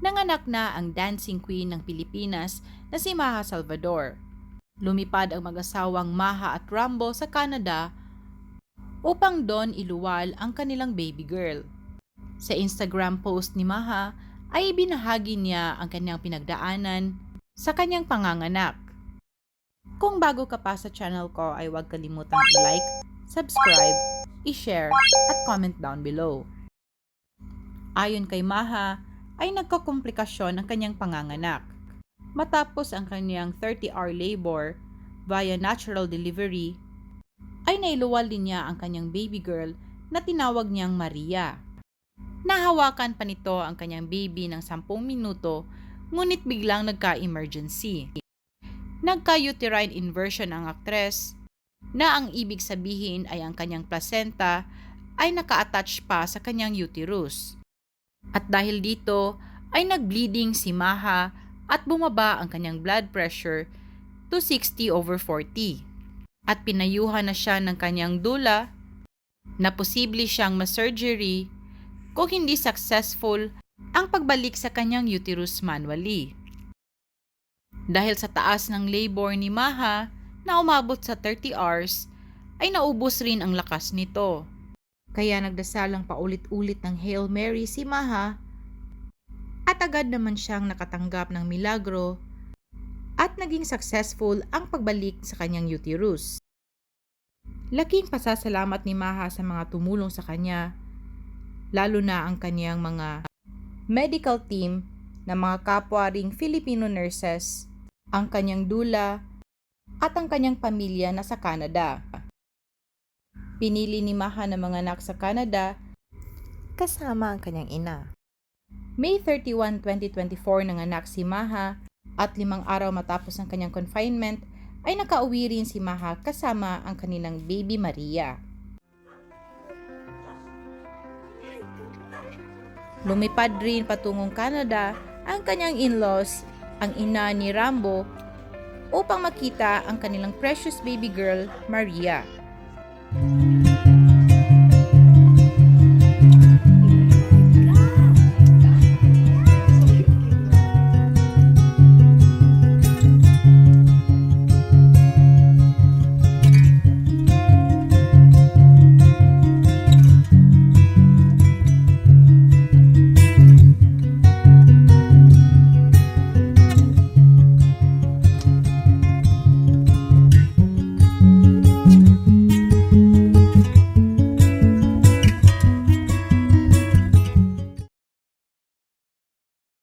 nanganak na ang dancing queen ng Pilipinas na si Maha Salvador. Lumipad ang mag-asawang Maha at Rambo sa Canada upang doon iluwal ang kanilang baby girl. Sa Instagram post ni Maha ay ibinahagi niya ang kanyang pinagdaanan sa kanyang panganganak. Kung bago ka pa sa channel ko ay huwag kalimutang i-like, subscribe, i-share at comment down below. Ayon kay Maha, ay nagkakomplikasyon ang kanyang panganganak. Matapos ang kanyang 30-hour labor via natural delivery, ay nailuwal din niya ang kanyang baby girl na tinawag niyang Maria. Nahawakan pa nito ang kanyang baby ng 10 minuto ngunit biglang nagka-emergency. Nagka-uterine inversion ang aktres na ang ibig sabihin ay ang kanyang placenta ay naka-attach pa sa kanyang uterus. At dahil dito ay nag-bleeding si Maha at bumaba ang kanyang blood pressure to 60 over 40. At pinayuhan na siya ng kanyang dula na posible siyang ma-surgery kung hindi successful ang pagbalik sa kanyang uterus manually. Dahil sa taas ng labor ni Maha na umabot sa 30 hours, ay naubos rin ang lakas nito. Kaya nagdasalang paulit-ulit ng Hail Mary si Maha at agad naman siyang nakatanggap ng milagro at naging successful ang pagbalik sa kanyang uterus. Laking pasasalamat ni Maha sa mga tumulong sa kanya, lalo na ang kanyang mga medical team na mga kapwa ring Filipino nurses, ang kanyang dula, at ang kanyang pamilya na sa Canada. Pinili ni Maha na mga anak sa Canada kasama ang kanyang ina. May 31, 2024 nanganak si Maha at limang araw matapos ang kanyang confinement ay nakauwi rin si Maha kasama ang kanilang baby Maria. Lumipad rin patungong Canada ang kanyang in-laws, ang ina ni Rambo, upang makita ang kanilang precious baby girl, Maria.